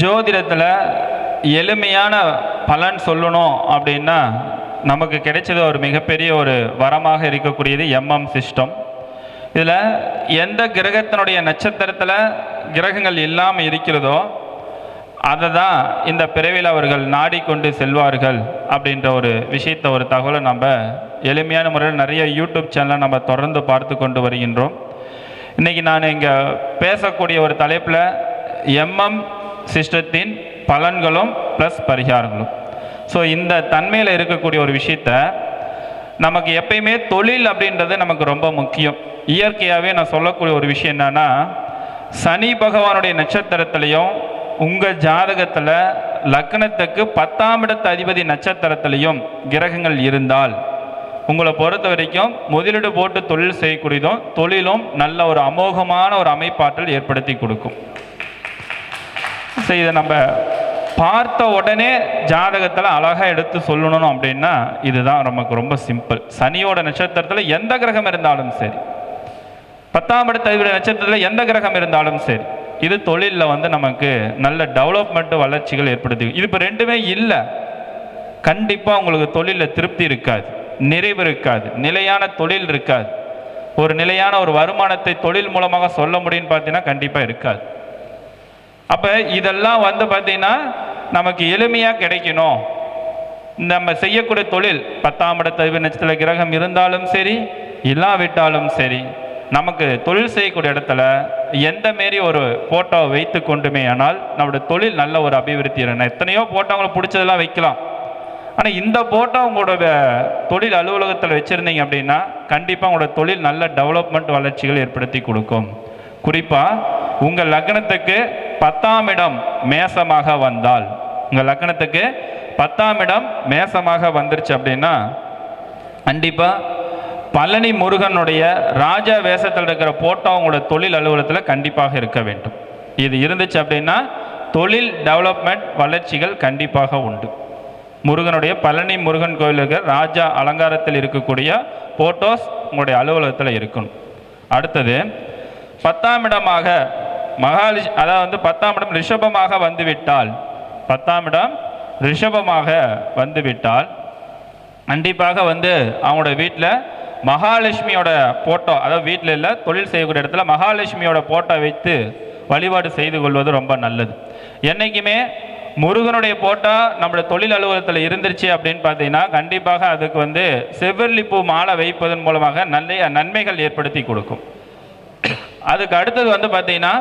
ஜோதிடத்தில் எளிமையான பலன் சொல்லணும் அப்படின்னா நமக்கு கிடைச்சது ஒரு மிகப்பெரிய ஒரு வரமாக இருக்கக்கூடியது எம்எம் சிஸ்டம் இதில் எந்த கிரகத்தினுடைய நட்சத்திரத்தில் கிரகங்கள் இல்லாமல் இருக்கிறதோ அதை தான் இந்த பிறவில் அவர்கள் நாடிக்கொண்டு செல்வார்கள் அப்படின்ற ஒரு விஷயத்தை ஒரு தகவலை நம்ம எளிமையான முறையில் நிறைய யூடியூப் சேனலை நம்ம தொடர்ந்து பார்த்து கொண்டு வருகின்றோம். இன்றைக்கி நான் இங்கே பேசக்கூடிய ஒரு தலைப்பில் எம்எம் சிஸ்டத்தின் பலன்களும் ப்ளஸ் பரிகாரங்களும். ஸோ இந்த தன்மையில் இருக்கக்கூடிய ஒரு விஷயத்த நமக்கு எப்பயுமே தொழில் அப்படின்றது நமக்கு ரொம்ப முக்கியம். இயற்கையாகவே நான் சொல்லக்கூடிய ஒரு விஷயம் என்னென்னா சனி பகவானுடைய நட்சத்திரத்திலையும் உங்கள் ஜாதகத்தில் லக்னத்துக்கு பத்தாம் இடத்து அதிபதி நட்சத்திரத்திலையும் கிரகங்கள் இருந்தால் உங்களை பொறுத்த வரைக்கும் முதலீடு போட்டு தொழில் செய்யக்கூடியதும் தொழிலும் நல்ல ஒரு அமோகமான ஒரு அமைப்பாற்றல் ஏற்படுத்தி கொடுக்கும். ஸோ இதை நம்ம பார்த்த உடனே ஜாதகத்தில் அழகாக எடுத்து சொல்லணும் அப்படின்னா இதுதான் நமக்கு ரொம்ப சிம்பிள் சனியோட நட்சத்திரத்தில் எந்த கிரகம் இருந்தாலும் சரி. பத்தாம் இடத்த நட்சத்திரத்தில் எந்த கிரகம் இருந்தாலும் சரி. இது தொழிலில் வந்து நமக்கு நல்ல டெவலப்மெண்ட் வளர்ச்சிகள் ஏற்படுத்தி இது இப்போ ரெண்டுமே இல்லை. கண்டிப்பாக உங்களுக்கு தொழிலில் திருப்தி இருக்காது. நிறைவு இருக்காது. நிலையான தொழில் இருக்காது. ஒரு நிலையான ஒரு வருமானத்தை தொழில் மூலமாக சொல்ல முடியும்னு பார்த்தீங்கன்னா கண்டிப்பாக இருக்காது. அப்போ இதெல்லாம் வந்து பார்த்தீங்கன்னா நமக்கு எளிமையாக கிடைக்கணும். நம்ம செய்யக்கூடிய தொழில் பத்தாம் இடத்த நட்சத்திர கிரகம் இருந்தாலும் சரி இல்லாவிட்டாலும் சரி நமக்கு தொழில் செய்யக்கூடிய இடத்துல எந்த மாரி ஒரு ஃபோட்டோ வைத்து கொண்டுமே ஆனால் நம்மளுடைய தொழில் நல்ல ஒரு அபிவிருத்தி இருக்கணும் எத்தனையோ போட்டோ பிடிச்சதெல்லாம் வைக்கலாம். ஆனால் இந்த போட்டோ உங்களோட தொழில் அலுவலகத்தில் வச்சுருந்தீங்க அப்படின்னா கண்டிப்பாக உங்களோட தொழில் நல்ல டெவலப்மெண்ட் வளர்ச்சிகள் ஏற்படுத்தி கொடுக்கும். குறிப்பாக உங்கள் லக்னத்துக்கு பத்தாம் இடம் மேசமாக வந்தால். உங்கள் லக்னத்துக்கு பத்தாம் இடம் மேசமாக வந்துருச்சு அப்படின்னா கண்டிப்பாக பழனி முருகனுடைய ராஜா வேஷத்தில் இருக்கிற போட்டோ உங்களோட தொழில் அலுவலகத்தில் கண்டிப்பாக இருக்க வேண்டும். இது இருந்துச்சு அப்படின்னா தொழில் டெவலப்மெண்ட் வளர்ச்சிகள் கண்டிப்பாக உண்டு. முருகனுடைய பழனி முருகன் கோயில் இருக்கிற ராஜா அலங்காரத்தில் இருக்கக்கூடிய போட்டோஸ் உங்களுடைய அலுவலகத்தில் இருக்கணும். அடுத்தது பத்தாம் இடமாக மகாலிஷ் அதாவது வந்து பத்தாம் இடம் ரிஷபமாக வந்துவிட்டால் பத்தாம் இடம் ரிஷபமாக வந்துவிட்டால் கண்டிப்பாக வந்து அவங்களோட வீட்டில் மகாலட்சுமியோட போட்டோ அதாவது வீட்டில் இல்லை தொழில் செய்யக்கூடிய இடத்துல மகாலட்சுமியோட போட்டோ வைத்து வழிபாடு செய்து கொள்வது ரொம்ப நல்லது. என்றைக்குமே முருகனுடைய போட்டோ நம்மளோட தொழில் அலுவலகத்தில் இருந்துருச்சு அப்படின்னு பார்த்தீங்கன்னா கண்டிப்பாக அதுக்கு வந்து செவ்வரளி பூ மாலை வைப்பதன் மூலமாக நல்ல நன்மைகள் ஏற்படுத்தி கொடுக்கும். அதுக்கு அடுத்தது வந்து பார்த்தீங்கன்னா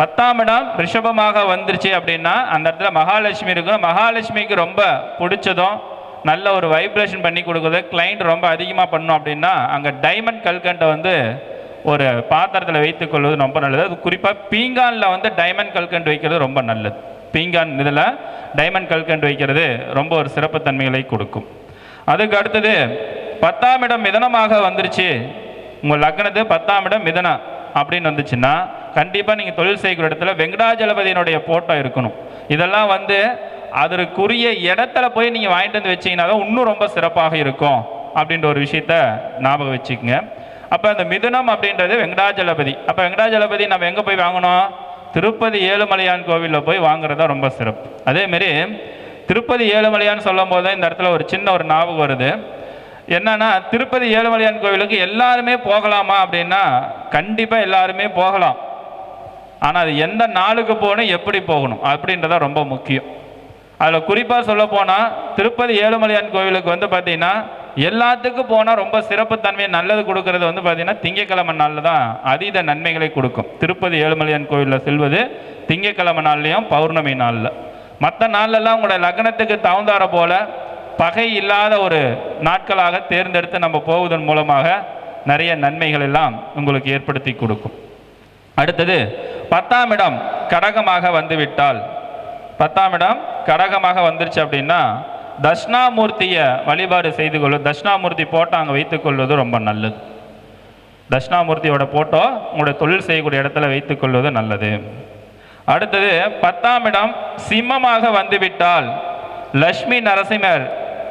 பத்தாம் இடம் ரிஷபமாக வந்துருச்சு அப்படின்னா அந்த இடத்துல மகாலட்சுமி இருக்கும் மகாலட்சுமிக்கு ரொம்ப பிடிச்சதும் நல்ல ஒரு வைப்ரேஷன் பண்ணி கொடுக்குறது கிளைண்ட் ரொம்ப அதிகமாக பண்ணோம் அப்படின்னா அங்கே டைமண்ட் கல்கண்டை வந்து ஒரு பாத்திரத்தில் வைத்துக் கொள்வது ரொம்ப நல்லது. அது குறிப்பாக பீங்கானில் வந்து டைமண்ட் கல்கண்டு வைக்கிறது ரொம்ப நல்லது. பீங்கான் இதில் டைமண்ட் கல்கண்டு வைக்கிறது ரொம்ப ஒரு சிறப்புத்தன்மைகளை கொடுக்கும். அதுக்கு அடுத்தது பத்தாம் இடம் மிதனமாக வந்துருச்சு. உங்கள் லக்னத்து பத்தாம் இடம் மிதனம். அப்படின்னு வந்துச்சுன்னா கண்டிப்பாக நீங்கள் தொழில் செய்கிற இடத்துல வெங்கடாஜலபதியினுடைய போட்டோ இருக்கணும். இதெல்லாம் வந்து அதற்குரிய இடத்துல போய் நீங்கள் வாங்கிட்டு வந்து வச்சீங்கன்னா தான் இன்னும் ரொம்ப சிறப்பாக இருக்கும் அப்படின்ற ஒரு விஷயத்த ஞாபகம் வச்சுக்கோங்க. அப்போ அந்த மிதுனம் அப்படின்றது வெங்கடாஜலபதி. அப்போ வெங்கடாஜலபதி நம்ம எங்கே போய் வாங்கணும்? திருப்பதி ஏழுமலையான் கோவிலில் போய் வாங்குறது ரொம்ப சிறப்பு. அதேமாரி திருப்பதி ஏழுமலையான் சொல்லும் போது இந்த இடத்துல ஒரு சின்ன ஒரு ஞாபகம் வருது. என்னன்னா திருப்பதி ஏழுமலையான் கோவிலுக்கு எல்லாருமே போகலாமா அப்படின்னா கண்டிப்பாக எல்லாருமே போகலாம். ஆனால் அது எந்த நாளுக்கு போகணும் எப்படி போகணும் அப்படின்றத ரொம்ப முக்கியம். அதில் குறிப்பாக சொல்ல போனால் திருப்பதி ஏழுமலையான் கோவிலுக்கு வந்து பார்த்தீங்கன்னா எல்லாத்துக்கும் போனால் ரொம்ப சிறப்புத்தன்மையை நல்லது கொடுக்கறது வந்து பார்த்தீங்கன்னா திங்கக்கிழமை நாளில் தான் அதீத நன்மைகளை கொடுக்கும். திருப்பதி ஏழுமலையான் கோவிலில் செல்வது திங்கக்கிழமை நாள்லேயும் பௌர்ணமி நாளில். மற்ற நாள்லலாம் உங்களோட லக்னத்துக்கு தகுந்தாற போல பகை இல்லாத ஒரு நாட்களாக தேர்ந்தெடுத்து நம்ம போவதன் மூலமாக நிறைய நன்மைகள் எல்லாம் உங்களுக்கு ஏற்படுத்தி கொடுக்கும். அடுத்தது பத்தாம் இடம் கடகமாக வந்துவிட்டால். பத்தாம் இடம் கடகமாக வந்துருச்சு அப்படின்னா தட்சிணாமூர்த்தியை வழிபாடு செய்து கொள்வது தட்சிணாமூர்த்தி போட்டோ அங்கே வைத்துக்கொள்வது ரொம்ப நல்லது. தட்சிணாமூர்த்தியோட போட்டோ உங்களுடைய தொழில் செய்யக்கூடிய இடத்துல வைத்துக்கொள்வது நல்லது. அடுத்தது பத்தாம் இடம் சிம்மமாக வந்துவிட்டால் லக்ஷ்மி நரசிம்மர்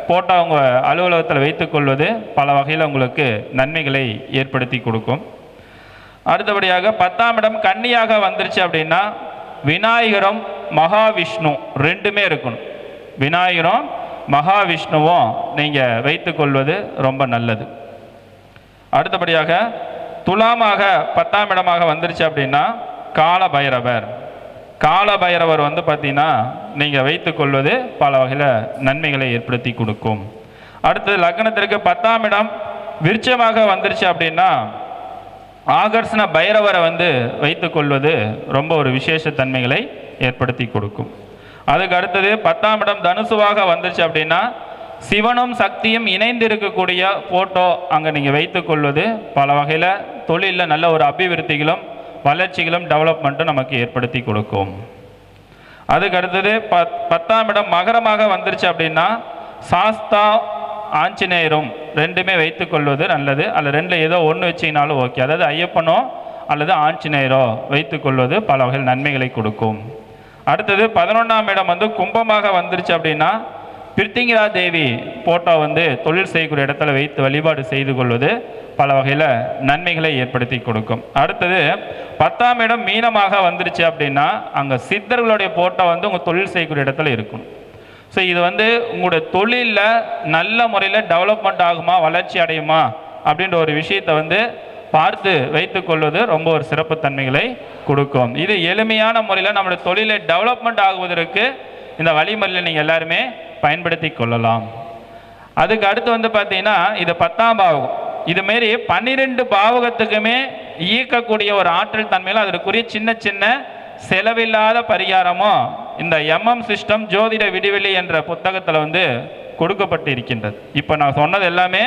போட்டால் உங்க அலுவலகத்தில் வைத்துக்கொள்வது பல வகையில் உங்களுக்கு நன்மைகளை ஏற்படுத்தி கொடுக்கும். அடுத்தபடியாக பத்தாம் இடம் கன்னியாக வந்துருச்சு அப்படின்னா விநாயகரும் மகாவிஷ்ணு ரெண்டுமே இருக்கணும். விநாயகரும் மகாவிஷ்ணுவும் நீங்கள் வைத்துக்கொள்வது ரொம்ப நல்லது. அடுத்தபடியாக துலாமாக பத்தாம் இடமாக வந்துருச்சு அப்படின்னா கால பைரவர் கால பைரவர் வந்து பார்த்தீங்கன்னா நீங்கள் வைத்துக்கொள்வது பல வகையில் நன்மைகளை ஏற்படுத்தி கொடுக்கும். அடுத்தது லக்னத்திற்கு பத்தாம் இடம் விருட்சமாக வந்துருச்சு அப்படின்னா ஆகர்ஷண பைரவரை வந்து வைத்துக்கொள்வது ரொம்ப ஒரு விசேஷ தன்மைகளை ஏற்படுத்தி கொடுக்கும். அதுக்கு அடுத்தது பத்தாம் இடம் தனுசுவாக வந்துருச்சு அப்படின்னா சிவனும் சக்தியும் இணைந்து இருக்கக்கூடிய ஃபோட்டோ அங்கே நீங்கள் வைத்துக்கொள்வது பல வகையில் தொழிலில் நல்ல ஒரு அபிவிருத்திகளும் வளர்ச்சிகளும் டெவலப்மெண்ட்டும் நமக்கு ஏற்படுத்தி கொடுக்கும். அதுக்கு அடுத்தது பத் பத்தாம் இடம் மகரமாக வந்துருச்சு அப்படின்னா சாஸ்தா ஆஞ்சநேயரும் ரெண்டுமே வைத்துக்கொள்வது நல்லது. அல்ல ரெண்டில் ஏதோ ஒன்று வச்சிங்கனாலும் ஓகே அதாவது ஐயப்பனோ அல்லது ஆஞ்சநேயரோ வைத்துக்கொள்வது பல வகையில் நன்மைகளை கொடுக்கும். அடுத்தது பதினொன்றாம் இடம் வந்து கும்பமாக வந்துருச்சு அப்படின்னா பிரித்திங்கிரா தேவி போட்டோ வந்து தொழில் செய்யக்கூடிய இடத்துல வைத்து வழிபாடு செய்து கொள்வது பல வகையில் நன்மைகளை ஏற்படுத்தி கொடுக்கும். அடுத்தது பத்தாம் இடம் மீனமாக வந்துருச்சு அப்படின்னா அங்கே சித்தர்களுடைய போட்டோ வந்து உங்கள் தொழில் செய்யக்கூடிய இடத்துல இருக்கணும் ஸோ இது வந்து உங்களுடைய தொழிலில் நல்ல முறையில் டெவலப்மெண்ட் ஆகுமா வளர்ச்சி அடையுமா அப்படின்ற ஒரு விஷயத்தை வந்து பார்த்து வைத்துக்கொள்வது ரொம்ப ஒரு சிறப்புத்தன்மைகளை கொடுக்கும். இது எளிமையான முறையில் நம்மளுடைய தொழிலை டெவலப்மெண்ட் ஆகுவதற்கு இந்த வழிமுறையில் நீங்கள் எல்லாருமே பயன்படுத்தி கொள்ளலாம். அதுக்கு அடுத்து வந்து பார்த்தீங்கன்னா இது பத்தாம் பாவகம். இதுமாரி பன்னிரெண்டு பாவகத்துக்குமே ஈர்க்கக்கூடிய ஒரு ஆற்றல் தன்மையில் அதற்குரிய சின்ன சின்ன செலவில்லாத பரிகாரமும் இந்த எம்எம் சிஸ்டம் ஜோதிட விடிவெளி என்ற புத்தகத்தில் வந்து கொடுக்கப்பட்டு இருக்கின்றது இப்போ நான் சொன்னது எல்லாமே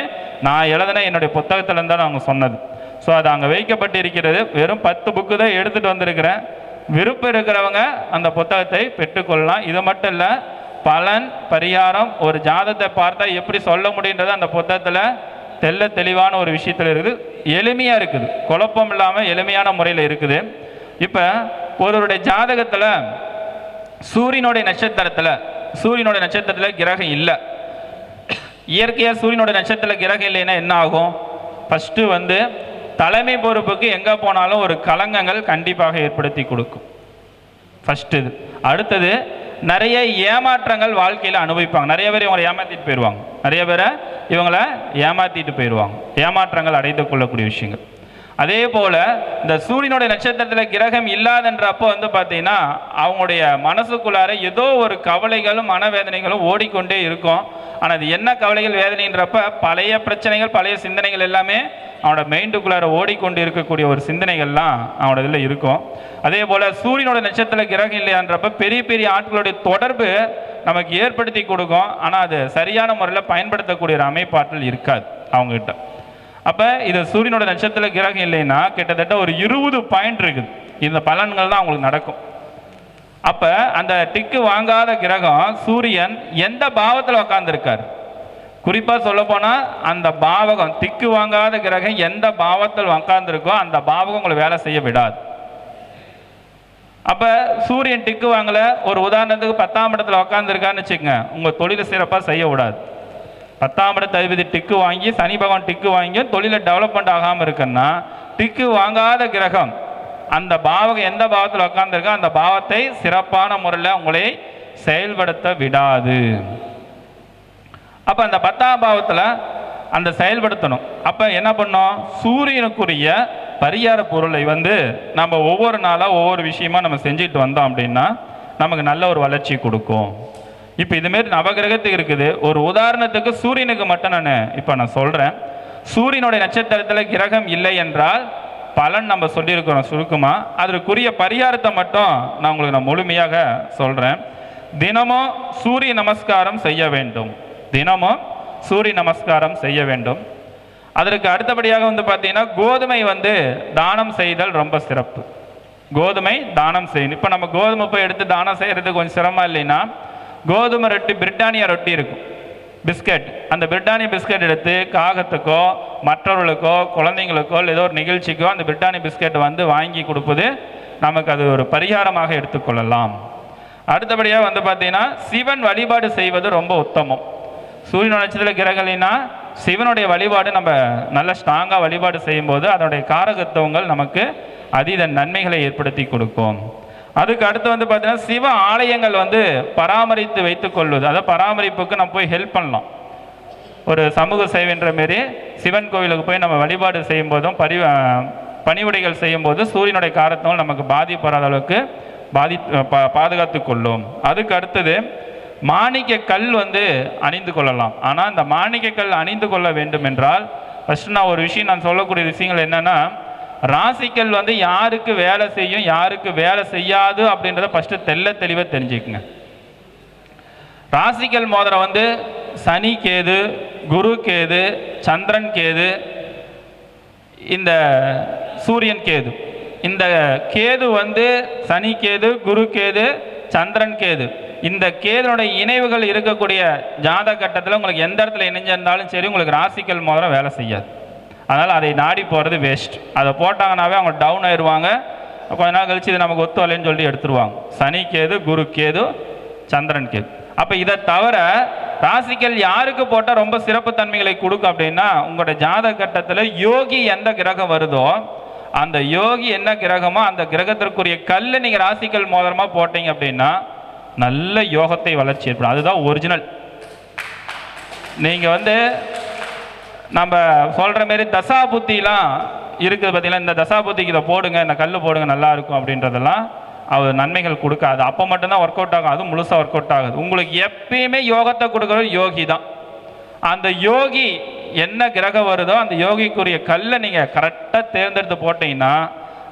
நான் எழுதின என்னுடைய புத்தகத்தில் இருந்தால் தான் அவங்க சொன்னது. ஸோ அது அங்கே வைக்கப்பட்டு இருக்கிறது வெறும் பத்து புக்கு தான் எடுத்துகிட்டு வந்திருக்கிறேன். விருப்பம் இருக்கிறவங்க அந்த புத்தகத்தை பெற்றுக்கொள்ளலாம். இது மட்டும் இல்லை பலன் பரிகாரம் ஒரு ஜாதத்தை பார்த்தா எப்படி சொல்ல முடியுன்றது அந்த புத்தகத்தில் தெள்ள தெளிவான ஒரு விஷயத்தில் இருக்குது. எளிமையாக இருக்குது. குழப்பம் இல்லாமல் எளிமையான முறையில் இருக்குது. இப்போ ஒருவருடைய ஜாதகத்தில் சூரியனுடைய நட்சத்திரத்தில் சூரியனுடைய நட்சத்திரத்தில் கிரகம் இல்லை. இயற்கையாக சூரியனுடைய நட்சத்திரத்தில் கிரகம் இல்லைன்னா என்ன ஆகும்? ஃபஸ்ட்டு வந்து தலைமை பொறுப்புக்கு எங்கே போனாலும் ஒரு கலங்கங்கள் கண்டிப்பாக ஏற்படுத்தி கொடுக்கும். ஃபஸ்ட்டு இது. அடுத்தது நிறைய ஏமாற்றங்கள் வாழ்க்கையில் அனுபவிப்பாங்க. நிறைய பேர் இவங்களை ஏமாற்றிட்டு போயிடுவாங்க நிறைய பேரை இவங்களை ஏமாற்றிட்டு போயிடுவாங்க ஏமாற்றங்கள் அடைந்து கொள்ளக்கூடிய விஷயங்கள். அதே போல் இந்த சூரியனுடைய நட்சத்திரத்தில் கிரகம் இல்லாதன்றப்போ வந்து பார்த்தீங்கன்னா அவங்களுடைய மனசுக்குள்ளார ஏதோ ஒரு கவலைகளும் மனவேதனைகளும் ஓடிக்கொண்டே இருக்கும். ஆனால் அது என்ன கவலைகள் வேதனைன்றப்ப பழைய பிரச்சனைகள் பழைய சிந்தனைகள் எல்லாமே அவனோட மைண்டுக்குள்ளார ஓடிக்கொண்டு இருக்கக்கூடிய ஒரு சிந்தனைகள்லாம் அவனோட இதில் இருக்கும். அதே போல் சூரியனோட நட்சத்திர கிரகம் இல்லையான்றப்ப பெரிய பெரிய ஆட்களுடைய தொடர்பு நமக்கு ஏற்படுத்தி கொடுக்கும். ஆனால் அது சரியான முறையில் பயன்படுத்தக்கூடிய ஒரு அமைப்பாற்றல் இருக்காது அவங்ககிட்ட. அப்போ இது சூரியனோட நட்சத்திர கிரகம் இல்லைன்னா கிட்டத்தட்ட ஒரு இருபது பாயிண்ட் இருக்குது. இந்த பலன்கள் தான் அவங்களுக்கு நடக்கும். அப்போ அந்த டிக்கு வாங்காத கிரகம் சூரியன் எந்த பாவத்தில் உக்காந்துருக்கார்? குறிப்பாக சொல்லப்போனால் அந்த பாவகம் திக்கு வாங்காத கிரகம் எந்த பாவத்தில் உக்காந்துருக்கோ அந்த பாவகம் உங்களை வேலை செய்ய விடாது. அப்போ சூரியன் டிக்கு வாங்கல ஒரு உதாரணத்துக்கு பத்தாம் இடத்துல உக்காந்துருக்கான்னு வச்சுக்கோங்க உங்கள் தொழிலை சிறப்பாக செய்ய விடாது. பத்தாம் இடத்து அதிபதி டிக்கு வாங்கி சனி பகவான் டிக்கு வாங்கி தொழிலை டெவலப்மெண்ட் ஆகாமல் இருக்குன்னா டிக்கு வாங்காத கிரகம் அந்த பாவகம் எந்த பாவத்தில் உட்காந்துருக்கோ அந்த பாவத்தை சிறப்பான முறையில் உங்களை செயல்படுத்த விடாது. அப்போ அந்த பத்தாம் பாவத்தில் அந்த செயல்படுத்தணும். அப்போ என்ன பண்ணோம்? சூரியனுக்குரிய பரிகார பொருளை வந்து நம்ம ஒவ்வொரு நாளாக ஒவ்வொரு விஷயமா நம்ம செஞ்சுட்டு வந்தோம் அப்படின்னா நமக்கு நல்ல ஒரு வளர்ச்சி கொடுக்கும். இப்போ இதுமாரி நவகிரகத்துக்கு இருக்குது. ஒரு உதாரணத்துக்கு சூரியனுக்கு மட்டும் நான் இப்போ நான் சொல்கிறேன் சூரியனுடைய நட்சத்திரத்தில் கிரகம் இல்லை என்றால் பலன் நம்ம சொல்லியிருக்கிறோம் சுருக்கமாக அதற்குரிய பரிகாரத்தை மட்டும் நான் உங்களுக்கு நான் முழுமையாக சொல்கிறேன் தினமும் சூரிய நமஸ்காரம் செய்ய வேண்டும். தினமும் சூரிய நமஸ்காரம் செய்ய வேண்டும். அதற்கு அடுத்தபடியாக வந்து பார்த்தீங்கன்னா கோதுமை வந்து தானம் செய்தல் ரொம்ப சிறப்பு. கோதுமை தானம் செய்யணும். இப்போ நம்ம கோதுமை போய் எடுத்து தானம் செய்கிறது கொஞ்சம் சிரமம் இல்லைன்னா கோதுமை ரொட்டி பிரிட்டானியா ரொட்டி இருக்கும். பிஸ்கட். அந்த பிரிட்டானிய பிஸ்கட் எடுத்து காகத்துக்கோ மற்றவர்களுக்கோ குழந்தைங்களுக்கோ இல்லை ஏதோ ஒரு நிகழ்ச்சிக்கோ அந்த பிரிட்டானிய பிஸ்கட் வந்து வாங்கி கொடுப்பது நமக்கு அது ஒரு பரிகாரமாக எடுத்துக்கொள்ளலாம். அடுத்தபடியாக வந்து பார்த்தீங்கன்னா சிவன் வழிபாடு செய்வது ரொம்ப உத்தமம். சூரியன் நட்சத்திர கிரகங்கள்னா சிவனுடைய வழிபாடு நம்ம நல்ல ஸ்ட்ராங்காக வழிபாடு செய்யும்போது அதனுடைய காரகத்துவங்கள் நமக்கு அதீத நன்மைகளை ஏற்படுத்தி கொடுக்கும். அதுக்கு அடுத்து வந்து பார்த்தீங்கன்னா சிவ ஆலயங்கள் வந்து பராமரித்து வைத்துக் கொள்வது. அதை பராமரிப்புக்கு நம்ம போய் ஹெல்ப் பண்ணலாம். ஒரு சமூக சேவைன்ற மாரி சிவன் கோவிலுக்கு போய் நம்ம வழிபாடு செய்யும் போதும் பரி பணிவுடைகள் செய்யும் போது சூரியனுடைய காரத்தினால் நமக்கு பாதிப்படாத அளவுக்கு பாதி பா பாதுகாத்து கொள்ளும். அதுக்கு அடுத்தது மாணிக்க கல் வந்து அணிந்து கொள்ளலாம். ஆனால் இந்த மாணிக்க கல் அணிந்து கொள்ள வேண்டும் என்றால் ஃபஸ்ட்டு நான் ஒரு விஷயம் நான் சொல்லக்கூடிய விஷயங்கள் என்னென்னா ராசிக்கல் வந்து யாருக்கு வேலை செய்யும் யாருக்கு வேலை செய்யாது அப்படின்றத ஃபஸ்ட்டு தெல்ல தெளிவாக தெரிஞ்சுக்குங்க. ராசிக்கல் மோதிரம் வந்து சனி கேது குரு கேது சந்திரன் கேது இந்த சூரியன் கேது. இந்த கேது வந்து சனி கேது குரு கேது சந்திரன் கேது. இந்த கேதுனுடைய இணைவுகள் இருக்கக்கூடிய ஜாத கட்டத்தில் உங்களுக்கு எந்த இடத்துல இணைஞ்சிருந்தாலும் சரி உங்களுக்கு ராசிக்கல் மோதிரம் வேலை செய்யாது. அதனால் அதை நாடி போகிறது வேஸ்ட் அதை போட்டாங்கனாவே அவங்க டவுன் ஆயிடுவாங்க கொஞ்ச நாள் கழிச்சு இது நமக்கு ஒத்து வலைன்னு சொல்லி எடுத்துருவாங்க. சனி கேது குரு கேது சந்திரன் கேது. அப்போ இதை தவிர ராசிக்கல் யாருக்கு போட்டால் ரொம்ப சிறப்பு தன்மைகளை கொடுக்கும் அப்படின்னா உங்களோட ஜாதக கட்டத்தில் யோகி எந்த கிரகம் வருதோ அந்த யோகி என்ன கிரகமோ அந்த கிரகத்திற்குரிய கல் நீங்கள் ராசிக்கல் மோதிரமாக போட்டீங்க அப்படின்னா நல்ல யோகத்தை வளர்ச்சி ஏற்படும். அதுதான் ஒரிஜினல் நீங்கள் வந்து நம்ம சொல்கிற மாரி தசா புத்திலாம் இருக்குது பார்த்தீங்களா இந்த தசா புத்திக்கு இதை போடுங்க இந்த கல் போடுங்க நல்லா இருக்கும் அப்படின்றதெல்லாம் அவர் நன்மைகள் கொடுக்காது. அப்போ மட்டும்தான் ஒர்க் அவுட் ஆகும். அதுவும் முழுசாக ஒர்க் அவுட் ஆகுது. உங்களுக்கு எப்பயுமே யோகத்தை கொடுக்குறது யோகி தான். அந்த யோகி என்ன கிரகம் வருதோ அந்த யோகிக்குரிய கல்லை நீங்கள் கரெக்டாக தேர்ந்தெடுத்து போட்டீங்கன்னா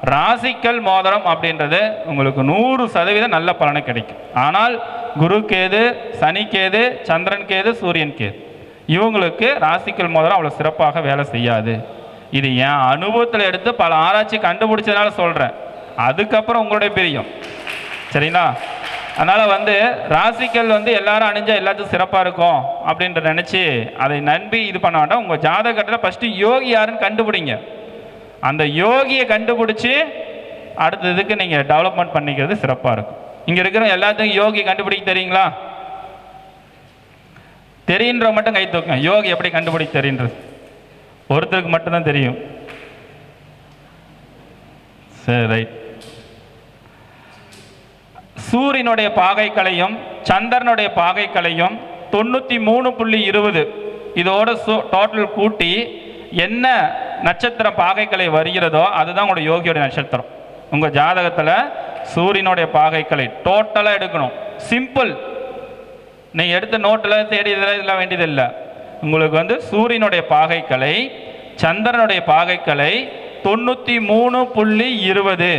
ராசிக்கல் மோதிரம் அப்படின்றது உங்களுக்கு நூறு சதவீதம் நல்ல பலனை கிடைக்கும். ஆனால் குரு கேது சனி கேது சந்திரன் கேது சூரியன் கேது. இவங்களுக்கு ராசிக்கல் மோதிரம் அவ்வளோ சிறப்பாக வேலை செய்யாது. இது என் அனுபவத்தில் எடுத்து பல ஆராய்ச்சி கண்டுபிடிச்சதுனால சொல்கிறேன் அதுக்கப்புறம் உங்களுடைய பிரியம். சரிங்களா? அதனால் வந்து ராசிக்கல் வந்து எல்லாரும் அணிஞ்சால் எல்லாத்துக்கும் சிறப்பாக இருக்கும் அப்படின்ற நினச்சி அதை நம்பி இது பண்ண வேண்டாம். உங்கள் ஜாதகத்தில் ஃபஸ்ட்டு யோகி யாருன்னு கண்டுபிடிங்க. அந்த யோகியை கண்டுபிடிச்சி அடுத்த இதுக்கு நீங்கள் டெவலப்மெண்ட் பண்ணிக்கிறது சிறப்பாக இருக்கும். இங்கே இருக்கிற எல்லாத்துக்கும் யோகி கண்டுபிடிக்க தெரியுங்களா? தெரியுன்ற மட்டும் கை தூக்குங்க. யோகி எப்படி கண்டுபிடிக்க தெரியுன்றது. ஒருத்தருக்கு மட்டும்தான் தெரியும். சரி ரைட் சூரியனுடைய பாகைக்கலையும் சந்திரனுடைய பாகைக்கலையும் தொண்ணூற்றி மூணு புள்ளி இருபது. இதோட டோட்டல் கூட்டி என்ன நட்சத்திர பாகைக்கலை வருகிறதோ அதுதான் உங்களோட யோகியோடைய நட்சத்திரம். உங்கள் ஜாதகத்தில் சூரியனுடைய பாகைக்கலை டோட்டலாக எடுக்கணும். சிம்பிள் நீங்கள் எடுத்த நோட்டில் தேடி இதெல்லாம் இதெல்லாம் வேண்டியதில்லை. உங்களுக்கு வந்து சூரியனுடைய பாகைக்கலை சந்திரனுடைய பாகைக்கலை தொண்ணூற்றி மூணு புள்ளி இருபது.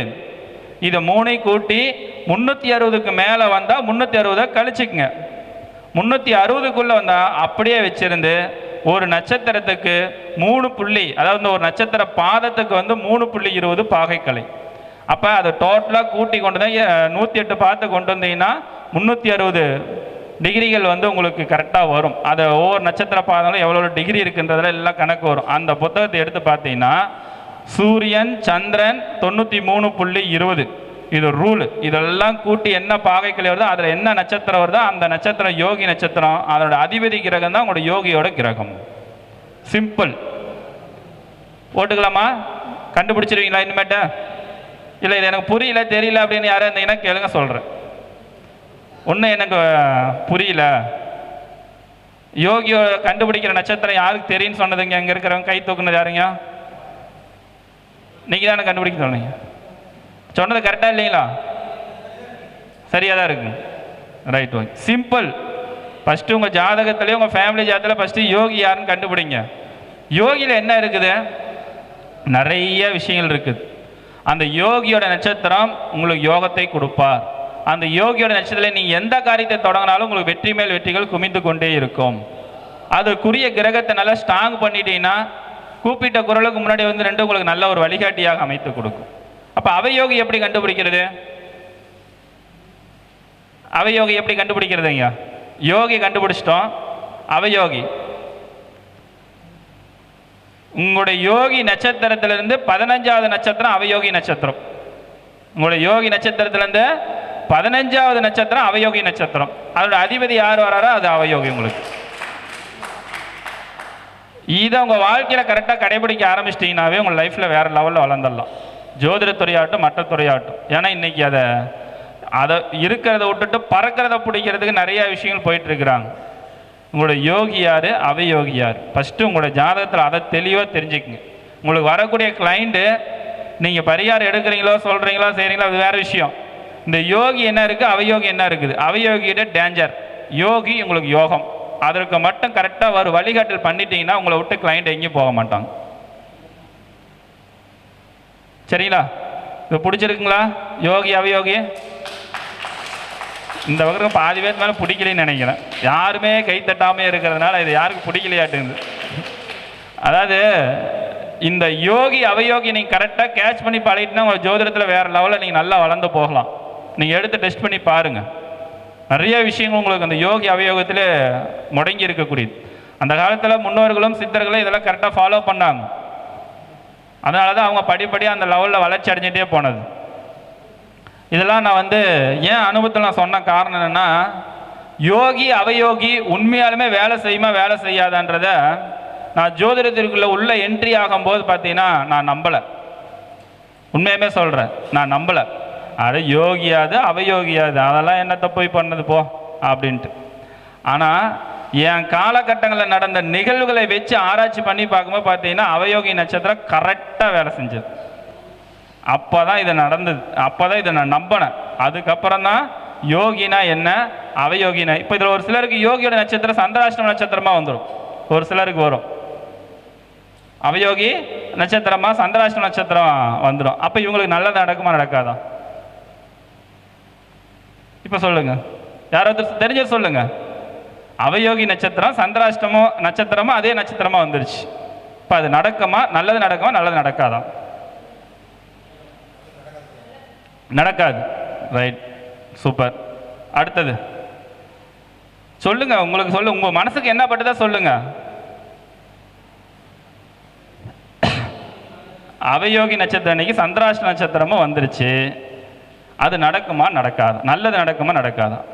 இதை மூணை கூட்டி முந்நூற்றி அறுபதுக்கு மேலே வந்தால் முந்நூற்றி அறுபதை கழிச்சுக்குங்க. முந்நூற்றி அறுபதுக்குள்ளே வந்தால் அப்படியே வச்சுருந்து ஒரு நட்சத்திரத்துக்கு மூணு புள்ளி அதாவது ஒரு நட்சத்திர பாதத்துக்கு வந்து மூணு புள்ளி இருபது பாகைக்கலை. அப்போ அதை டோட்டலாக கூட்டி கொண்டு தான் நூற்றி எட்டு பார்த்து கொண்டு வந்தீங்கன்னா முந்நூற்றி அறுபது டிகிரிகள் வந்து உங்களுக்கு கரெக்டாக வரும். அதை ஒவ்வொரு நட்சத்திர பாதங்களும் எவ்வளோ டிகிரி இருக்குன்றதில் எல்லாம் கணக்கு வரும். அந்த புத்தகத்தை எடுத்து பார்த்தீங்கன்னா சூரியன் சந்திரன் தொண்ணூற்றி மூணு புள்ளி இருபது. இது ரூல். இதெல்லாம் கூட்டி என்ன பாகைக்கிளை வருதோ அதில் என்ன நட்சத்திரம் வருதோ அந்த நட்சத்திரம் யோகி நட்சத்திரம். அதோட அதிபதி கிரகம் தான் உங்களோட யோகியோட கிரகம். சிம்பிள் போட்டுக்கலாமா? கண்டுபிடிச்சிருவீங்களா இனிமேட்ட? இல்லை இது எனக்கு புரியல தெரியல அப்படின்னு யாரும் இருந்தீங்கன்னா கேளுங்க சொல்கிறேன் ஒன்றும் எனக்கு புரியல. யோகியோ கண்டுபிடிக்கிற நட்சத்திரம் யாருக்கு தெரியும்னு சொன்னதுங்க அங்கே இருக்கிறவங்க கை தூக்குனது யாருங்க? நீங்கள் தானே கண்டுபிடிக்க சொன்னீங்க. சொன்னது கரெக்டாக இல்லைங்களா? சரியாக தான் இருக்குங்க ரைட் ஓகே சிம்பிள் ஃபஸ்ட்டு உங்கள் ஜாதகத்திலையும் உங்கள் ஃபேமிலி ஜாதகத்தில் ஃபஸ்ட்டு யோகி யாருன்னு கண்டுபிடிங்க. யோகியில் என்ன இருக்குது? நிறைய விஷயங்கள் இருக்குது. அந்த யோகியோட நட்சத்திரம் உங்களுக்கு யோகத்தை கொடுப்பார். அந்த யோகியோட நட்சத்திரத்தில் நீங்கள் எந்த காரியத்தை தொடங்கினாலும் உங்களுக்கு வெற்றி மேல் வெற்றிகள் குமிந்து கொண்டே இருக்கும். அதுக்குரிய கிரகத்தை நல்லா ஸ்ட்ராங் பண்ணிட்டீங்கன்னா கூப்பிட்ட குரலுக்கு முன்னாடி வந்து ரெண்டு உங்களுக்கு நல்ல ஒரு வழிகாட்டியாக அமைத்து கொடுக்கும். அப்போ அவயோகி எப்படி கண்டுபிடிக்கிறது? அவயோகி எப்படி கண்டுபிடிக்கிறதுங்க யோகி கண்டுபிடிச்சிட்டோம். அவயோகி. உங்களுடைய யோகி நட்சத்திரத்திலிருந்து பதினஞ்சாவது நட்சத்திரம் அவயோகி நட்சத்திரம். உங்களுடைய யோகி நட்சத்திரத்திலிருந்து பதினஞ்சாவது நட்சத்திரம் அவயோகி நட்சத்திரம். அதோட அதிபதி யார் வராரோ அது அவயோகி உங்களுக்கு. இதை உங்கள் வாழ்க்கையில் கரெக்டாக கடைபிடிக்க ஆரம்பிச்சிட்டிங்கனாவே உங்கள் லைஃப்பில் வேறு லெவலில் வளர்ந்துடலாம். ஜோதிட துறையாகட்டும் மற்ற துறையாகட்டும் ஏன்னா இன்னைக்கு அதை அதை இருக்கிறத விட்டுட்டு பறக்கிறத பிடிக்கிறதுக்கு நிறையா விஷயங்கள் போயிட்டுருக்குறாங்க. உங்களோட யோகி யார்? அவயோகி யார்? ஃபஸ்ட்டு உங்களோட ஜாதகத்தில் அதை தெளிவாக தெரிஞ்சுக்குங்க. உங்களுக்கு வரக்கூடிய கிளைண்ட்டு நீங்கள் பரிகாரம் எடுக்கிறீங்களோ சொல்கிறீங்களோ செய்கிறீங்களோ அது வேறு விஷயம். இந்த யோகி என்ன இருக்குது அவயோகி என்ன இருக்குது? அவயோகியிட டேஞ்சர் யோகி உங்களுக்கு யோகம். அதற்கு மட்டும் கரெக்டாக ஒரு வழிகாட்டல் பண்ணிட்டீங்கன்னா உங்களை விட்டு கிளைண்ட் எங்கேயும் போக மாட்டாங்க. சரிங்களா? இது பிடிச்சிருக்குங்களா? யோகி அவயோகி? இந்த வகுப்பு பாதி பேருக்கு மேலே பிடிக்கலன்னு நினைக்கிறேன். யாருமே கை தட்டாமே இருக்கிறதுனால இது யாருக்கும் பிடிக்கலையாட்டுங்குது. அதாவது இந்த யோகி அவயோகி நீங்கள் கரெக்டாக கேட்ச் பண்ணி பழகிட்டுனா உங்கள் ஜோதிடத்தில் வேறு லெவலில் நீங்கள் நல்லா வளர்ந்து போகலாம். நீங்கள் எடுத்து டெஸ்ட் பண்ணி பாருங்கள் நிறைய விஷயங்கள் உங்களுக்கு அந்த யோகி அவயோகத்தில் முடங்கி இருக்கக்கூடியது. அந்த காலத்தில் முன்னோர்களும் சித்தர்களும் இதெல்லாம் கரெக்டாக ஃபாலோ பண்ணாங்க. அதனால தான் அவங்க படிப்படியாக அந்த லெவலில் வளர்ச்சி அடைஞ்சிட்டே போனது. இதெல்லாம் நான் வந்து ஏன் அனுபவத்தில் நான் சொன்ன காரணம் என்னென்னா யோகி அவயோகி உண்மையாலுமே வேலை செய்யுமா வேலை செய்யாதான்றத நான் ஜோதிடத்திற்குள்ளே உள்ள என்ட்ரி ஆகும்போது பார்த்தீங்கன்னா நான் நம்பலை. உண்மையுமே சொல்கிறேன் நான் நம்பலை. அது யோகியாது அவயோகியாது அதெல்லாம் என்னத்தை போய் பண்ணது போ அப்படின்ட்டு. ஆனால் என் காலகட்டங்களில் நடந்த நிகழ்வுகளை வச்சு ஆராய்ச்சி பண்ணி பார்க்கும்போது பார்த்தீங்கன்னா அவயோகி நட்சத்திரம் கரெக்டாக வேலை செஞ்சது. அப்போ தான் இது நடந்தது. அப்போ தான் இதை நான் நம்பினேன். அதுக்கப்புறம் தான் யோகினா என்ன அவயோகினா இப்போ இதில் ஒரு சிலருக்கு யோகியோட நட்சத்திரம் சந்திராஷ்டம நட்சத்திரமாக வந்துடும். ஒரு சிலருக்கு வரும். அவயோகி நட்சத்திரமா சந்திராஷ்டம நட்சத்திரம் வந்துடும். அப்போ இவங்களுக்கு நல்லது நடக்குமா நடக்காதா? இப்போ சொல்லுங்க. யாராவது தெரிஞ்ச சொல்லுங்க. அவயோகி நட்சத்திரம் சந்திராஷ்டமோ நட்சத்திரமோ அதே நட்சத்திரமாக வந்துருச்சு. இப்போ அது நடக்குமா? நல்லது நடக்குமா? நல்லது நடக்காதான் நடக்காது. ரைட் சூப்பர் அடுத்தது. சொல்லுங்க உங்களுக்கு சொல்லு உங்க மனசுக்கு என்ன பட்டுதா சொல்லுங்க. அவயோகி நட்சத்திரம் அன்னைக்கு சந்திராஷ்ட நட்சத்திரமும் வந்துருச்சு. அது நடக்குமா? நடக்காது. நல்லது நடக்குமா? நடக்காதான்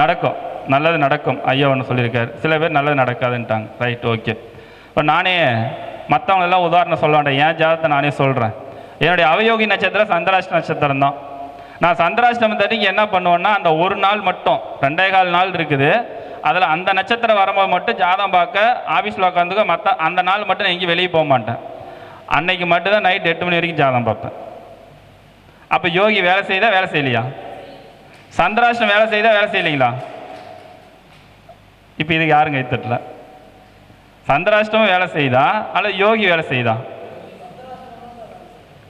நடக்கும். நல்லது நடக்கும் ஐயா ஒன்று சொல்லியிருக்காரு. சில பேர் நல்லது நடக்காதுன்ட்டாங்க. ரைட் ஓகே இப்போ நானே மற்றவங்க எல்லாம் உதாரணம் சொல்ல வேண்டாம். என் ஜாதத்தை நானே சொல்கிறேன் என்னுடைய அவயோகி நட்சத்திரம் சந்திராஷ்ட நட்சத்திரம் தான் நான் சந்திராஷ்டமம் தட்டிக்கு என்ன பண்ணுவேன்னா அந்த ஒரு நாள் மட்டும் ரெண்டே கால் நாள் இருக்குது. அதில் அந்த நட்சத்திரம் வரும்போது மட்டும் ஜாதம் பார்க்க ஆஃபீஸில் உட்காந்துக்க மற்ற அந்த நாள் மட்டும் நான் எங்கேயும் வெளியே போக மாட்டேன். அன்னைக்கு மட்டும்தான் நைட் எட்டு மணி வரைக்கும் ஜாதம் பார்ப்பேன். அப்போ யோகி வேலை செய்தா வேலை செய்யலையா? சந்திராஷ்டம் வேலை செய்தால் வேலை செய்யலைங்களா? இப்போ இதுக்கு யாரும் கை தட்டல சந்திராஷ்டமும் வேலை செய்தா? அல்லது யோகி வேலை செய்தா?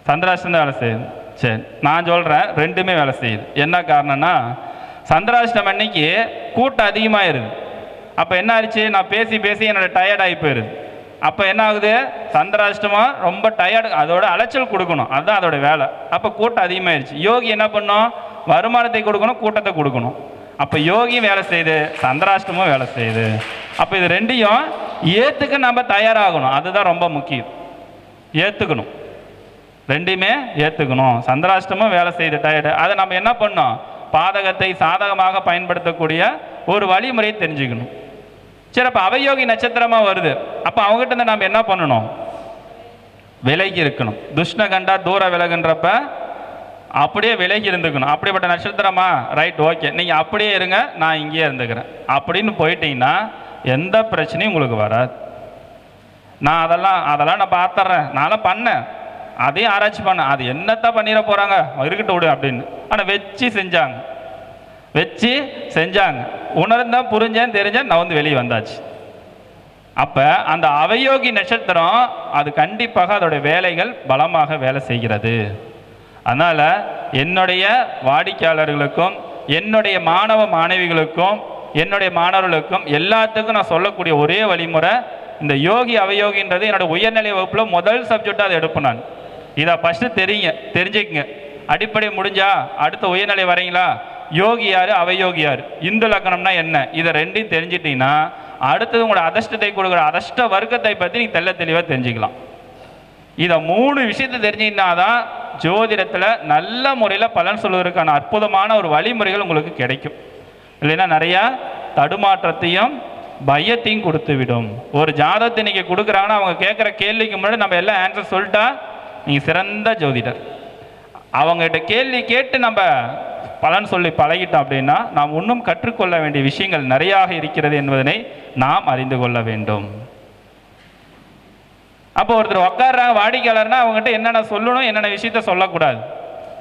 சந்திராஷ்டம் தான் வேலை செய்யுது சரி நான் சொல்கிறேன் ரெண்டுமே வேலை செய்யுது. என்ன காரணம்னா சந்திராஷ்டம் அன்னைக்கு கூட்டம் அதிகமாகிருது அப்போ என்ன ஆயிடுச்சு? நான் பேசி பேசி என்னோட டயர்ட் ஆகி போயிடுது அப்போ என்ன ஆகுது? சந்திராஷ்டமாக ரொம்ப டயர்டு அதோட அலைச்சல் கொடுக்கணும். அதுதான் அதோட வேலை. அப்போ கூட்டம் அதிகமாயிருச்சு. யோகி என்ன பண்ணும்? வருமானத்தை கொடுக்கணும் கூட்டத்தை கொடுக்கணும். அப்போ யோகியும் வேலை செய்யுது சந்திராஷ்டமும் வேலை செய்யுது அப்போ இது ரெண்டையும் ஏற்றுக்க நம்ம தயாராகணும். அதுதான் ரொம்ப முக்கியம். ஏற்றுக்கணும் ரெண்டையுமே ஏற்றுக்கணும் சந்திராஷ்டமும் வேலை செய்து டயர்டு அதை நம்ம என்ன பண்ணோம்? பாதகத்தை சாதகமாக பயன்படுத்தக்கூடிய ஒரு வழிமுறையை தெரிஞ்சுக்கணும். சரி அப்போ அவயோகி நட்சத்திரமாக வருது. அப்போ அவங்ககிட்ட நம்ம என்ன பண்ணணும்? விலகி இருக்கணும். துஷ்ணகண்டா தூர விலகுன்றப்ப அப்படியே விலகி இருந்துக்கணும். அப்படிப்பட்ட நட்சத்திரமா? ரைட் ஓகே நீங்கள் அப்படியே இருங்க நான் இங்கேயே இருந்துக்கிறேன். அப்படின்னு போயிட்டீங்கன்னா எந்த பிரச்சனையும் உங்களுக்கு வராது. நான் அதெல்லாம் அதெல்லாம் நான் பார்த்துட்றேன் நானும் பண்ணேன். அதையும் ஆராய்ச்சி பண்ணேன். அது என்னத்தான் பண்ணிட போகிறாங்க இருக்கட்டும் விடு அப்படின்னு. ஆனால் வச்சு செஞ்சாங்க. வச்சு செஞ்சாங்க. உணர்ந்தேன் புரிஞ்சேன் தெரிஞ்சேன் நான் வந்து வெளியே வந்தாச்சு. அப்போ அந்த அவயோகி நட்சத்திரம் அது கண்டிப்பாக அதோடைய வேலைகள் பலமாக வேலை செய்கிறது. அதனால் என்னுடைய வாடிக்கையாளர்களுக்கும் என்னுடைய மாணவ மாணவிகளுக்கும் என்னுடைய மாணவர்களுக்கும் எல்லாத்துக்கும் நான் சொல்லக்கூடிய ஒரே வழிமுறை இந்த யோகி அவயோகின்றது என்னோட உயர்நிலை வகுப்பில் முதல் சப்ஜெக்டாக அதை எடுப்பேன் நான். இதை ஃபஸ்ட்டு தெரியுங்க தெரிஞ்சுக்குங்க. அடிப்படை முடிஞ்சா அடுத்த உயர்நிலை வரீங்களா? யோகி யார்? அவயோகி யார்? இந்து லக்கணம்னா என்ன? இதை ரெண்டையும் தெரிஞ்சிட்டிங்கன்னா அடுத்தது உங்களோட அதிர்ஷ்டத்தை கொடுக்குற அதிர்ஷ்ட வர்க்கத்தை பற்றி நீங்கள் தெள்ள தெளிவாக தெரிஞ்சுக்கலாம். இதை மூணு விஷயத்தை தெரிஞ்சிங்கன்னா தான் ஜோதிடத்தில் நல்ல முறையில் பலன் சொல்வதற்கான அற்புதமான ஒரு வழிமுறைகள் உங்களுக்கு கிடைக்கும். இல்லைன்னா நிறையா தடுமாற்றத்தையும் பயத்தையும் கொடுத்து விடும் ஒரு ஜாதகத்தை நீங்கள் கொடுக்குறாங்கன்னா அவங்க கேட்குற கேள்விக்கு முன்னாடி நம்ம எல்லாம் ஆன்சர் சொல்லிட்டா நீங்கள் சிறந்த ஜோதிடர். அவங்ககிட்ட கேள்வி கேட்டு நம்ம பலன் சொல்லி பழகிட்டோம் அப்படின்னா நாம் இன்னும் கற்றுக்கொள்ள வேண்டிய விஷயங்கள் நிறையாக இருக்கிறது என்பதனை நாம் அறிந்து கொள்ள வேண்டும். அப்போ ஒருத்தர் உட்காடுறாங்க வாடிக்கையாளர்னா அவங்ககிட்ட என்னென்ன சொல்லணும் என்னென்ன விஷயத்த சொல்லக்கூடாது.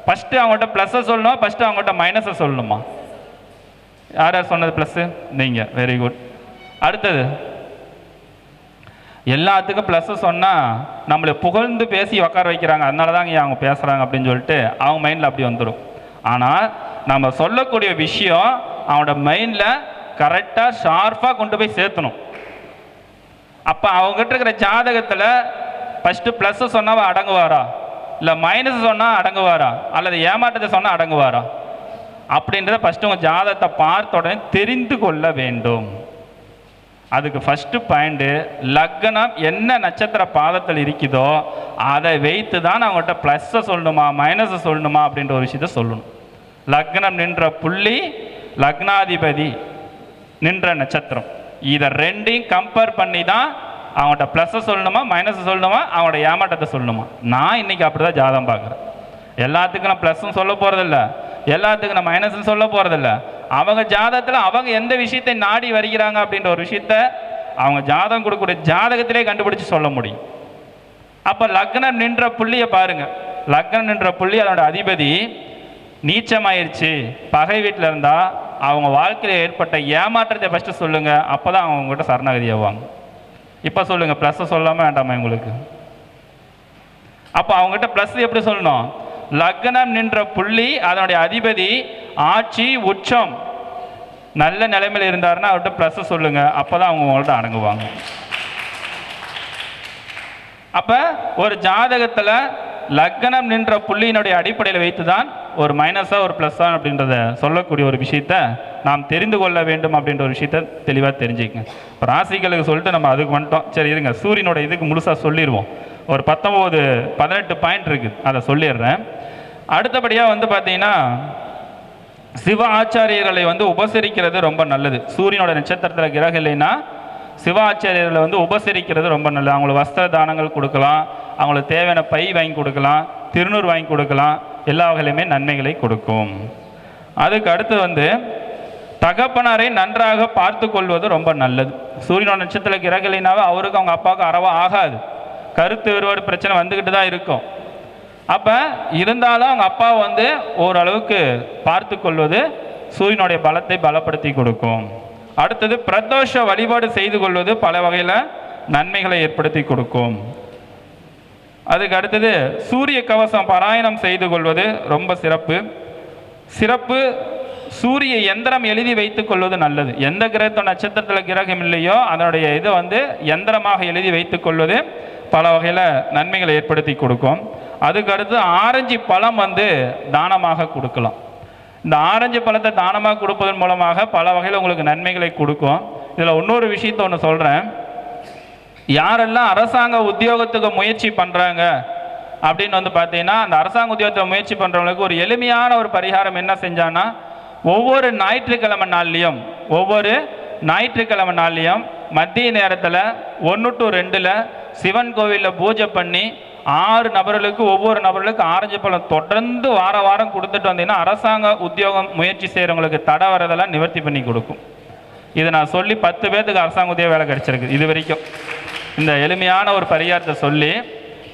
ஃபஸ்ட்டு அவங்ககிட்ட ப்ளஸ்ஸை சொல்லணும்? ஃபஸ்ட்டு அவங்ககிட்ட மைனஸை சொல்லணுமா? யார் யார் சொன்னது ப்ளஸ்ஸு நீங்கள் வெரி குட் அடுத்தது. எல்லாத்துக்கும் ப்ளஸ்ஸு சொன்னால் நம்மளை புகழ்ந்து பேசி உட்கார வைக்கிறாங்க. அதனால தான் அவங்க பேசுகிறாங்க அப்படின்னு சொல்லிட்டு அவங்க மைண்டில் அப்படி வந்துடும் ஆனால் நம்ம சொல்லக்கூடிய விஷயம் அவனோட மைண்டில் கரெக்டாக ஷார்ப்பாக கொண்டு போய் சேர்த்தணும். அப்போ அவங்ககிட்ட இருக்கிற ஜாதகத்தில் ஃபஸ்ட்டு ப்ளஸ்ஸு சொன்னவன் அடங்குவாரா? இல்லை மைனஸ் சொன்னால் அடங்குவாரா? அல்லது ஏமாற்றத்தை சொன்னால் அடங்குவாரா? அப்படின்றத ஃபஸ்ட்டு உங்கள் ஜாதகத்தை பார்த்த உடனே தெரிந்து கொள்ள வேண்டும். அதுக்கு ஃபஸ்ட்டு பாயிண்ட்டு லக்னம் என்ன நட்சத்திர பாதத்தில் இருக்குதோ அதை வைத்து தான் அவங்ககிட்ட ப்ளஸ்ஸை சொல்லணுமா மைனஸை சொல்லணுமா அப்படின்ற ஒரு விஷயத்த சொல்லணும். லக்னம் நின்ற புள்ளி லக்னாதிபதி நின்ற நட்சத்திரம். இதை ரெண்டையும் கம்பேர் பண்ணி தான் அவங்கள்ட்ட ப்ளஸ்ஸை சொல்லணுமா மைனஸை சொல்லணுமா அவங்களோட ஏமாற்றத்தை சொல்லணுமா? நான் இன்னைக்கு அப்படி தான் ஜாதகம் பார்க்குறேன். எல்லாத்துக்கும் நான் ப்ளஸ்ஸும் சொல்ல போகிறதில்ல எல்லாத்துக்கும் நான் மைனஸும் சொல்ல போகிறதில்ல அவங்க ஜாதகத்தில் அவங்க எந்த விஷயத்தை நாடி வருகிறாங்க அப்படின்ற ஒரு விஷயத்த அவங்க ஜாதகம் கொடுக்கக்கூடிய ஜாதகத்திலே கண்டுபிடிச்சு சொல்ல முடியும். அப்போ லக்னம் நின்ற புள்ளியை பாருங்க. லக்னம் நின்ற புள்ளி அதனோட அதிபதி நீச்சமாயிருச்சு. பகை வீட்டில் இருந்தால் அவங்க வாழ்க்கையில் ஏற்பட்ட ஏமாற்றத்தை ஃபஸ்ட்டு சொல்லுங்கள் அப்போ தான் அவங்க சரணாகதி ஆவாங்க. இப்போ சொல்லுங்கள் ப்ளஸ்ஸை சொல்லாமல் வேண்டாமா உங்களுக்கு அப்போ அவங்ககிட்ட ப்ளஸ் எப்படி சொல்லணும்? லக்னம் நின்ற புள்ளி அதனுடைய அதிபதி ஆட்சி உச்சம். நல்ல நிலைமையில் இருந்தாருன்னா அவர்கிட்ட ப்ளஸ்ஸை சொல்லுங்கள் அப்போ தான் அவங்க உங்கள்கிட்ட அடங்குவாங்க. அப்போ ஒரு ஜாதகத்தில் லக்னம் நின்ற புள்ளியினுடைய அடிப்படையில் வைத்து தான் ஒரு மைனஸா ஒரு ப்ளஸ்ஸா அப்படின்றத சொல்லக்கூடிய ஒரு விஷயத்த நாம் தெரிந்து கொள்ள வேண்டும் அப்படின்ற ஒரு விஷயத்த தெளிவாக தெரிஞ்சுக்கங்க. இப்போ ராசிகளுக்கு சொல்லிட்டு நம்ம அதுக்கு வந்துட்டோம். சரி இருங்க. சூரியனோட இதுக்கு முழுசாக சொல்லிடுவோம். ஒரு பத்தொம்போது பதினெட்டு பாயிண்ட் இருக்குது அதை சொல்லிடுறேன். அடுத்தபடியாக வந்து பார்த்தீங்கன்னா சிவ ஆச்சாரியர்களை வந்து உபசரிக்கிறது ரொம்ப நல்லது. சூரியனோட நட்சத்திரத்தில் கிரகம் இல்லைன்னா சிவாச்சாரியர்களை வந்து உபசரிக்கிறது ரொம்ப நல்லது. அவங்களுக்கு வஸ்திர தானங்கள் கொடுக்கலாம். அவங்களுக்கு தேவையான பை வாங்கி கொடுக்கலாம். திருநூறு வாங்கி கொடுக்கலாம். எல்லா வகையிலுமே நன்மைகளை கொடுக்கும். அதுக்கு அடுத்து வந்து தகப்பனாரை நன்றாக பார்த்து கொள்வது ரொம்ப நல்லது. சூரியனோட நட்சத்திர கிரகம் அவருக்கு அவங்க அப்பாவுக்கு அறவா ஆகாது. கருத்து வேறுபாடு பிரச்சனை வந்துக்கிட்டு தான் இருக்கும். அப்போ இருந்தாலும் அவங்க அப்பா வந்து ஓரளவுக்கு பார்த்து கொள்வது சூரியனுடைய பலத்தை பலப்படுத்தி கொடுக்கும். அடுத்தது பிரதோஷ வழிபாடு செய்து கொள்வது பல வகையில் நன்மைகளை ஏற்படுத்தி கொடுக்கும். அதுக்கு அடுத்தது சூரிய கவசம் பாராயணம் செய்து கொள்வது ரொம்ப சிறப்பு. சிறப்பு சூரிய எந்திரம் எழுதி வைத்துக் கொள்வது நல்லது. எந்த கிரகத்தோட நட்சத்திரத்தில் கிரகம் இல்லையோ அதனுடைய இதை வந்து எந்திரமாக எழுதி வைத்துக் கொள்வது பல வகையில் நன்மைகளை ஏற்படுத்தி கொடுக்கும். அதுக்கடுத்து ஆரஞ்சு பழம் வந்து தானமாக கொடுக்கலாம். இந்த ஆரஞ்சு பழத்தை தானமாக கொடுப்பதன் மூலமாக பல வகையில் உங்களுக்கு நன்மைகளை கொடுக்கும். இதில் இன்னொரு விஷயத்த ஒன்று சொல்கிறேன் யாரெல்லாம் அரசாங்க உத்தியோகத்துக்கு முயற்சி பண்ணுறாங்க அப்படின்னு வந்து பார்த்தீங்கன்னா அந்த அரசாங்க உத்தியோகத்தை முயற்சி பண்ணுறவங்களுக்கு ஒரு எளிமையான ஒரு பரிகாரம் என்ன செஞ்சான்னா ஒவ்வொரு ஞாயிற்றுக்கிழமை நாள்லையும் ஒவ்வொரு ஞாயிற்றுக்கிழமை நாள்லையும் மத்திய நேரத்தில் ஒன்று டு ரெண்டில் சிவன் கோவிலில் பூஜை பண்ணி ஆறு நபர்களுக்கு ஒவ்வொரு நபர்களுக்கு ஆரஞ்சு பழம் தொடர்ந்து வார வாரம் கொடுத்துட்டு வந்தீங்கன்னா அரசாங்க உத்தியோகம் முயற்சி செய்கிறவங்களுக்கு தடை வரதெல்லாம் நிவர்த்தி பண்ணி கொடுக்கும். இதை நான் சொல்லி பத்து பேர்த்துக்கு அரசாங்க உத்தியோக வேலை கிடைச்சிருக்கு. இது வரைக்கும் இந்த எளிமையான ஒரு பரிகாரத்தை சொல்லி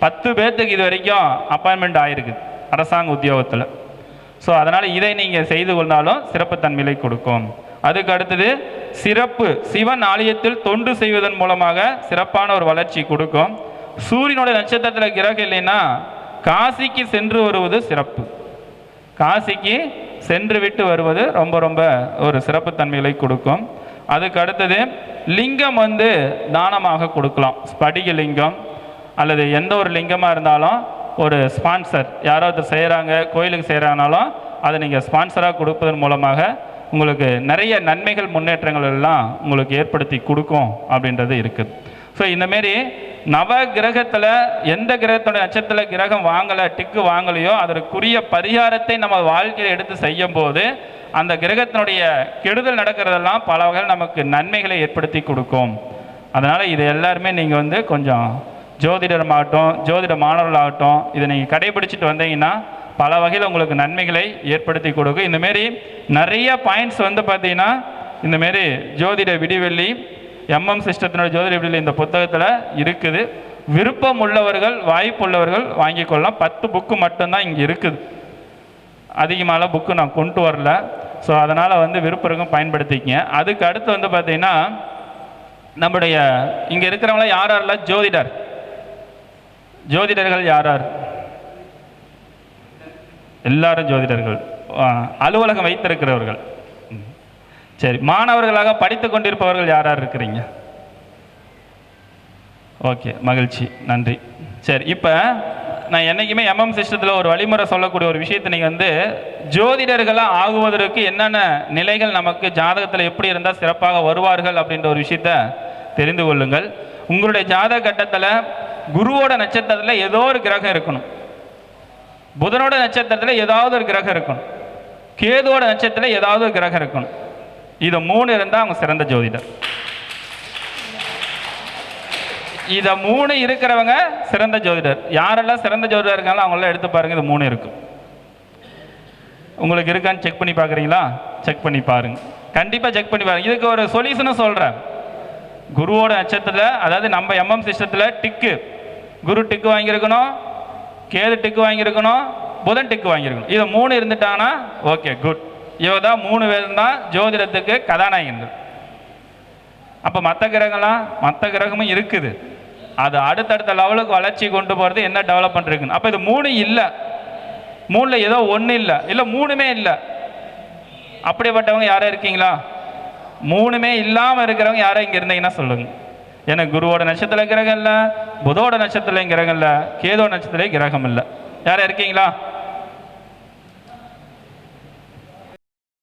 பத்து பேர்த்துக்கு இது வரைக்கும் அப்பாயின்மெண்ட் ஆயிருக்கு அரசாங்க உத்தியோகத்தில். ஸோ அதனால் இதை நீங்கள் செய்து கொண்டாலும் சிறப்புத்தன்மையை கொடுக்கும். அதுக்கு அடுத்தது சிறப்பு சிவன் ஆலயத்தில் தொண்டு செய்வதன் மூலமாக சிறப்பான ஒரு வளர்ச்சி கொடுக்கும். சூரியனுடைய நட்சத்திரத்தில் கிரகம் இல்லைன்னா காசிக்கு சென்று வருவது சிறப்பு. காசிக்கு சென்று விட்டு வருவது ரொம்ப ரொம்ப ஒரு சிறப்புத்தன்மைகளை கொடுக்கும். அதுக்கு அடுத்தது லிங்கம் வந்து தானமாக கொடுக்கலாம். ஸ்படிக லிங்கம் அல்லது எந்த ஒரு லிங்கமாக இருந்தாலும் ஒரு ஸ்பான்சர் யாரோ ஒருத்தர் செய்கிறாங்க கோயிலுக்கு செய்கிறாங்கனாலும் அதை நீங்கள் ஸ்பான்சராக கொடுப்பதன் மூலமாக உங்களுக்கு நிறைய நன்மைகள் முன்னேற்றங்கள் எல்லாம் உங்களுக்கு ஏற்படுத்தி கொடுக்கும் அப்படின்றது இருக்குது ஸோ இந்தமாரி நவ கிரகத்தில் எந்த கிரகத்தோட நட்சத்திர கிரகம் வாங்கலை டிக்கு வாங்கலையோ அதற்குரிய பரிகாரத்தை நம்ம வாழ்க்கையில் எடுத்து செய்யும் போது அந்த கிரகத்தினுடைய கெடுதல் நடக்கிறதெல்லாம் பல வகையில் நமக்கு நன்மைகளை ஏற்படுத்தி கொடுக்கும். அதனால் இது எல்லாருமே நீங்கள் வந்து கொஞ்சம் ஜோதிடமாகட்டும் ஜோதிட மாணவர்களாகட்டும் இதை நீங்கள் கடைபிடிச்சிட்டு வந்தீங்கன்னா பல வகையில் உங்களுக்கு நன்மைகளை ஏற்படுத்தி கொடுக்கும். இந்தமாரி நிறைய பாயிண்ட்ஸ் வந்து பார்த்தீங்கன்னா இந்தமாரி ஜோதிட விடிவெள்ளி எம்எம் சிஸ்டத்தினுடைய ஜோதிட விடிவெள்ளி இந்த புத்தகத்தில் இருக்குது. விருப்பம் உள்ளவர்கள் வாய்ப்புள்ளவர்கள் வாங்கி கொள்ளலாம். பத்து புக்கு மட்டும்தான் இங்கே இருக்குது. அதிகமான புக்கு நான் கொண்டு வரல. ஸோ அதனால் வந்து விருப்பம் பயன்படுத்திக்கங்க. அதுக்கு அடுத்து வந்து பார்த்தீங்கன்னா நம்முடைய இங்கே இருக்கிறவங்களாம் யார் யாரெல்லாம் ஜோதிடர். ஜோதிடர்கள் யார் யார்? எல்லாரும் ஜோதிடர்கள். அலுவலகம் வைத்திருக்கிறவர்கள். சரி மாணவர்களாக படித்து கொண்டிருப்பவர்கள் யார் யார் இருக்கிறீங்க? ஓகே மகிழ்ச்சி நன்றி. சரி இப்போ நான் என்றைக்குமே எம்எம் சிஸ்டத்தில் ஒரு வழிமுறை சொல்லக்கூடிய ஒரு விஷயத்தை நீங்கள் வந்து ஜோதிடர்களாக ஆகுவதற்கு என்னென்ன நிலைகள் நமக்கு ஜாதகத்தில் எப்படி இருந்தால் சிறப்பாக வருவார்கள் அப்படின்ற ஒரு விஷயத்த தெரிந்து கொள்ளுங்கள். உங்களுடைய ஜாதக கட்டத்தில் குருவோட நட்சத்திரத்தில் ஏதோ ஒரு கிரகம் இருக்கணும். புதனோட நட்சத்திரத்தில் ஏதாவது ஒரு கிரகம் இருக்கணும். கேதுவோட நட்சத்திரத்தில் ஏதாவது ஒரு கிரகம் இருக்கணும். இது மூணு இருந்தால் அவங்க சிறந்த ஜோதிடர். இதை மூணு இருக்கிறவங்க சிறந்த ஜோதிடர். யாரெல்லாம் சிறந்த ஜோதிடர் இருக்காங்களோ அவங்களாம் எடுத்து பாருங்க இது மூணு இருக்கும் உங்களுக்கு இருக்கான்னு செக் பண்ணி பார்க்குறீங்களா செக் பண்ணி பாருங்க. கண்டிப்பாக செக் பண்ணி பாருங்க. இதுக்கு ஒரு சொல்யூஷனும் சொல்கிறேன் குருவோட நட்சத்திரத்தில் அதாவது நம்ம எம்எம் சிஸ்டத்தில் டிக்கு. குரு டிக்கு வாங்கியிருக்கணும் கேது டிக்கு வாங்கியிருக்கணும் புதன் டிக்கு வாங்கியிருக்கணும். இது மூணு இருந்துட்டாங்கன்னா ஓகே குட். இவ தான் மூணு பேரும் தான் ஜோதிடத்துக்கு கதாநாயகங்கள் அப்போ மற்ற கிரகம்லாம் மற்ற கிரகமும் இருக்குது. அது அடுத்தடுத்த லெவலுக்கு வளர்ச்சி கொண்டு போகிறது என்ன டெவலப்மெண்ட் இருக்குன்னு. அப்போ இது மூணு இல்லை. மூணில் ஏதோ ஒன்று இல்லை. இல்லை மூணுமே இல்லை. அப்படிப்பட்டவங்க யாரும் இருக்கீங்களா? மூணுமே இல்லாமல் இருக்கிறவங்க யாரும் இங்கே இருந்தீங்கன்னா சொல்லுங்க. ஏன்னா குருவோட நட்சத்திர கிரகம் இல்லை புதோட நட்சத்திரம் கிரகம் இல்லை கேதோட நட்சத்திரம் கிரகம் இல்லை. யாரும் இருக்கீங்களா?